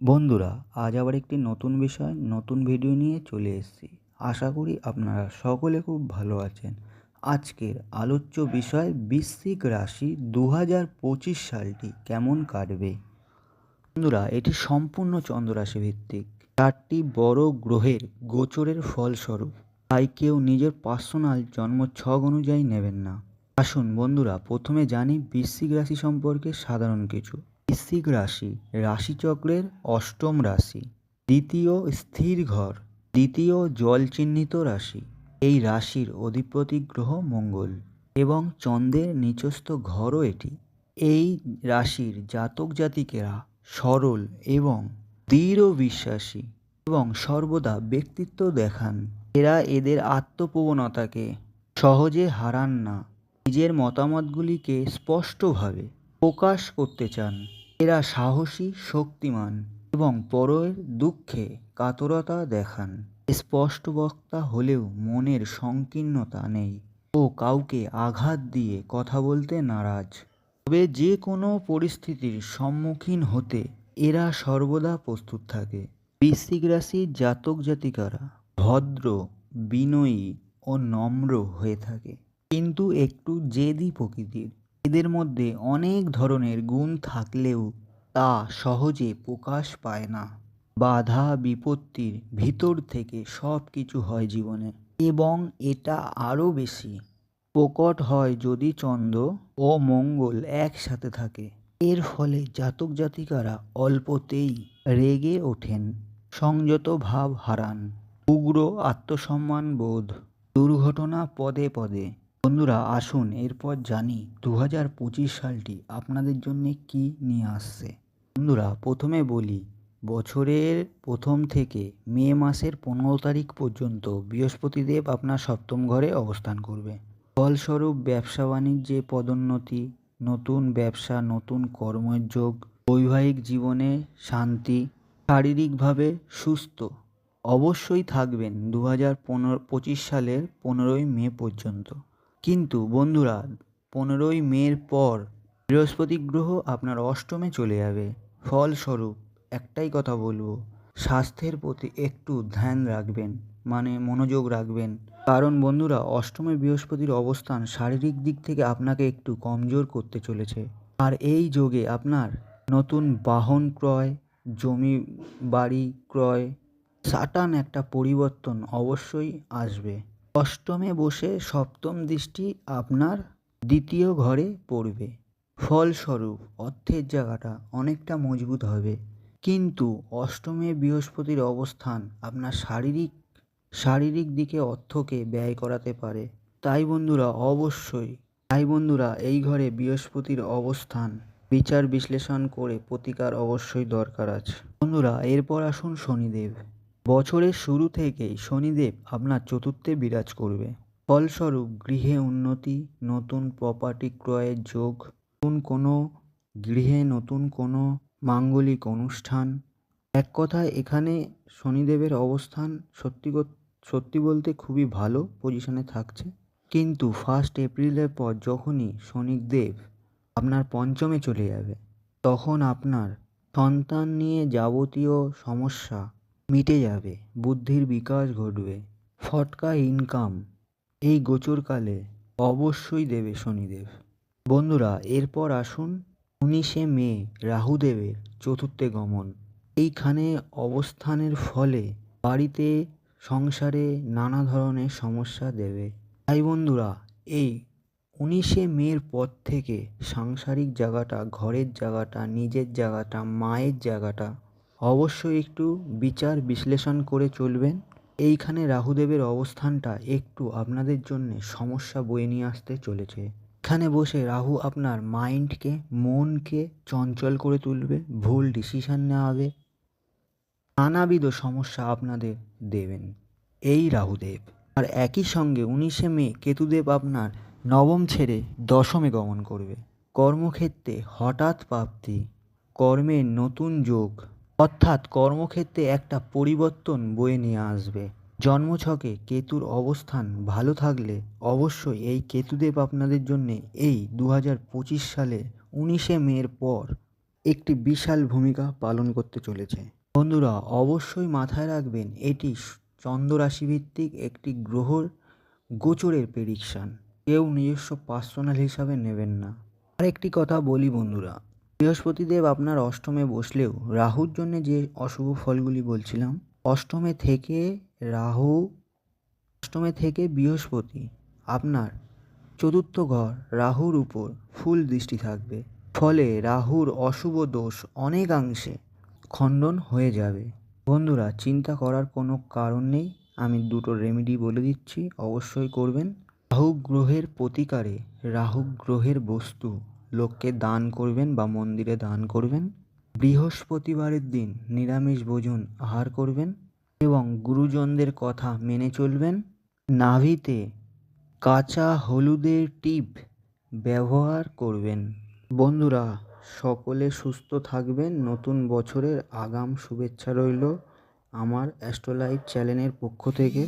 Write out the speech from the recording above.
বন্ধুরা, আজ আবার একটি নতুন বিষয়, নতুন ভিডিও নিয়ে চলে এসেছি। আশা করি আপনারা সকলে খুব ভালো আছেন। আজকের আলোচ্য বিষয় বৃশ্চিক রাশি দু পঁচিশ সালটি কেমন কাটবে? বন্ধুরা, এটি সম্পূর্ণ চন্দ্ররাশি ভিত্তিক চারটি বড় গ্রহের গোচরের ফলস্বরূপ, তাই কেউ নিজের পার্সোনাল জন্ম ছক অনুযায়ী নেবেন না। আসুন বন্ধুরা, প্রথমে জানি বৃশ্চিক রাশি সম্পর্কে সাধারণ কিছু। বৃশ্চিক রাশি, রাশিচক্রের অষ্টম রাশি, দ্বিতীয় স্থির ঘর, দ্বিতীয় জল চিহ্নিত রাশি। এই রাশির অধিপতি গ্রহ মঙ্গল এবং চন্দ্রের নিচস্থ ঘরও এটি। এই রাশির জাতক জাতিকেরা সরল এবং দৃঢ় বিশ্বাসী এবং সর্বদা ব্যক্তিত্ব দেখান। এরা এদের আত্মপ্রবণতাকে সহজে হারান না। নিজের মতামতগুলিকে স্পষ্টভাবে প্রকাশ করতে চান। এরা সাহসী, শক্তিমান এবং পরের দুঃখে কাতরতা দেখান। স্পষ্ট বক্তা হলেও মনের সংকীর্ণতা নেই ও কাউকে আঘাত দিয়ে কথা বলতে নারাজ। তবে যে কোনো পরিস্থিতির সম্মুখীন হতে এরা সর্বদা প্রস্তুত থাকে। বৃশ্চিক রাশির জাতক জাতিকারা ভদ্র, বিনয়ী ও নম্র হয়ে থাকে। কিন্তু একটু জেদি প্রকৃতির। এদের মধ্যে অনেক ধরনের গুণ থাকলেও তা সহজে প্রকাশ পায় না। বাধা বিপত্তির ভিতর থেকে সব কিছু হয় জীবনে এবং এটা আরও বেশি। প্রকট হয় যদি চন্দ্র ও মঙ্গল একসাথে থাকে। এর ফলে জাতক জাতিকারা অল্পতেই রেগে ওঠেন, সংযত ভাব হারান। উগ্র আত্মসম্মান বোধ দুর্ঘটনা পদে পদে বন্ধুরা, আসুন এরপর জানি দু হাজার পঁচিশ সালটি আপনাদের জন্য কি নিয়ে আসছে। বন্ধুরা, প্রথমে বলি, বছরের প্রথম থেকে মে মাসের পনেরো তারিখ পর্যন্ত বৃহস্পতিদেব আপনার সপ্তম ঘরে অবস্থান করবে। ফলস্বরূপ ব্যবসা বাণিজ্যে পদোন্নতি, নতুন ব্যবসা, নতুন কর্মের যোগ, বৈবাহিক জীবনে শান্তি, শারীরিকভাবে সুস্থ, অবশ্যই থাকবেন দু হাজার সালের পনেরোই মে পর্যন্ত। কিন্তু বন্ধুরা, পনেরোই মের পর বৃহস্পতি গ্রহ আপনার অষ্টমে চলে যাবে। ফলস্বরূপ একটাই কথা বলব, স্বাস্থ্যের প্রতি একটু ধ্যান রাখবেন মানে মনোযোগ রাখবেন। কারণ বন্ধুরা, অষ্টমে বৃহস্পতির অবস্থান শারীরিক দিক থেকে আপনাকে একটু কমজোর করতে চলেছে। আর এই যোগে আপনার নতুন বাহন ক্রয়, জমি বাড়ি ক্রয়, সাটান একটা পরিবর্তন অবশ্যই আসবে। অষ্টমে বসে সপ্তম দৃষ্টি আপনার দ্বিতীয় ঘরে পড়বে। ফলস্বরূপ অর্থের জায়গাটা অনেকটা মজবুত হবে। কিন্তু অষ্টমে বৃহস্পতির অবস্থান আপনার শারীরিক শারীরিক দিকে অর্থকে ব্যয় করাতে পারে। তাই বন্ধুরা, অবশ্যই, তাই বন্ধুরা, এই ঘরে বৃহস্পতির অবস্থান বিচার বিশ্লেষণ করে প্রতিকার অবশ্যই দরকার আছে। বন্ধুরা, এরপর আসুন শনিদেব। বছরের শুরু থেকেই শনিদেব আপনার চতুর্থে বিরাজ করবে। ফলস্বরূপ গৃহে উন্নতি, নতুন প্রপার্টি ক্রয়ের যোগ, নতুন কোনো গৃহে নতুন কোনো মাঙ্গলিক অনুষ্ঠান। এক কথায় এখানে শনিদেবের অবস্থান সত্যি সত্যি বলতে খুবই ভালো পজিশনে থাকছে। কিন্তু ফার্স্ট এপ্রিলের পর যখনই শনিদেব আপনার পঞ্চমে চলে যাবে, তখন আপনার সন্তান নিয়ে যাবতীয় সমস্যা মিটে যাবে, বুদ্ধির বিকাশ ঘটবে। ফটকা ইনকাম, এই গোচরকালে অবশ্যই দেবে শনিদেব। বন্ধুরা, এরপর আসুন উনিশে মে, রাহুদেবের চতুর্থে গমন। এইখানে অবস্থানের ফলে বাড়িতে সংসারে নানা ধরনের সমস্যা দেবে। তাই বন্ধুরা, এই উনিশে মের পর থেকে সাংসারিক জায়গাটা, ঘরের জায়গাটা, নিজের জায়গাটা, মায়ের জায়গাটা অবশ্যই একটু বিচার বিশ্লেষণ করে চলবেন। এইখানে রাহুদেবের অবস্থানটা একটু আপনাদের জন্যে সমস্যা বয়ে নিয়ে আসতে চলেছে। এখানে বসে রাহু আপনার মাইন্ডকে, মনকে চঞ্চল করে তুলবে, ভুল ডিসিশান নেওয়া হবে নানাবিধ সমস্যা আপনাদের দেবেন এই রাহুদেব। আর একই সঙ্গে উনিশে মে কেতুদেব আপনার নবম ছেড়ে দশমে গমন করবে। কর্মক্ষেত্রে হঠাৎ প্রাপ্তি কর্মের নতুন যোগ অর্থাৎ কর্মক্ষেত্রে একটা পরিবর্তন বয়ে নিয়ে আসবে। জন্মছকে কেতুর অবস্থান ভালো থাকলে অবশ্যই এই কেতুদেব আপনাদের জন্যে এই দু হাজার পঁচিশ সালে উনিশে মের পর একটি বিশাল ভূমিকা পালন করতে চলেছে। বন্ধুরা, অবশ্যই মাথায় রাখবেন, এটি স- চন্দ্র রাশিভিত্তিক একটি গ্রহর গোচরের প্রেডিকশান কেউ নিজস্ব পার্সোনাল হিসাবে নেবেন না। আরেকটি কথা বলি বন্ধুরা বৃহস্পতিদেব আপনার অষ্টমে বসলেও রাহুর জন্য যে অশুভ ফলগুলি বলছিলাম, অষ্টমে থেকে রাহু, অষ্টমে থেকে বৃহস্পতি, আপনার চতুর্থ ঘর রাহুর উপর ফুল দৃষ্টি থাকবে। ফলে রাহুর অশুভ দোষ অনেকাংশে খণ্ডন হয়ে যাবে। বন্ধুরা, চিন্তা করার কোনো কারণ নেই। আমি দুটো রেমেডি বলে দিচ্ছি, অবশ্যই করবেন। রাহু গ্রহের প্রতিকারে রাহু গ্রহের বস্তু লোককে দান করবেন বা মন্দিরে দান করবেন। বৃহস্পতিবারের দিন নিরামিষ ভোজন আহার করবেন এবং গুরুজনদের কথা মেনে চলবেন। নাভিতে কাঁচা হলুদের টিপ ব্যবহার করবেন। বন্ধুরা, সকলে সুস্থ থাকবেন। নতুন বছরের আগাম শুভেচ্ছা রইল আমার অ্যাস্ট্রোলাইট চ্যানেলের পক্ষ থেকে।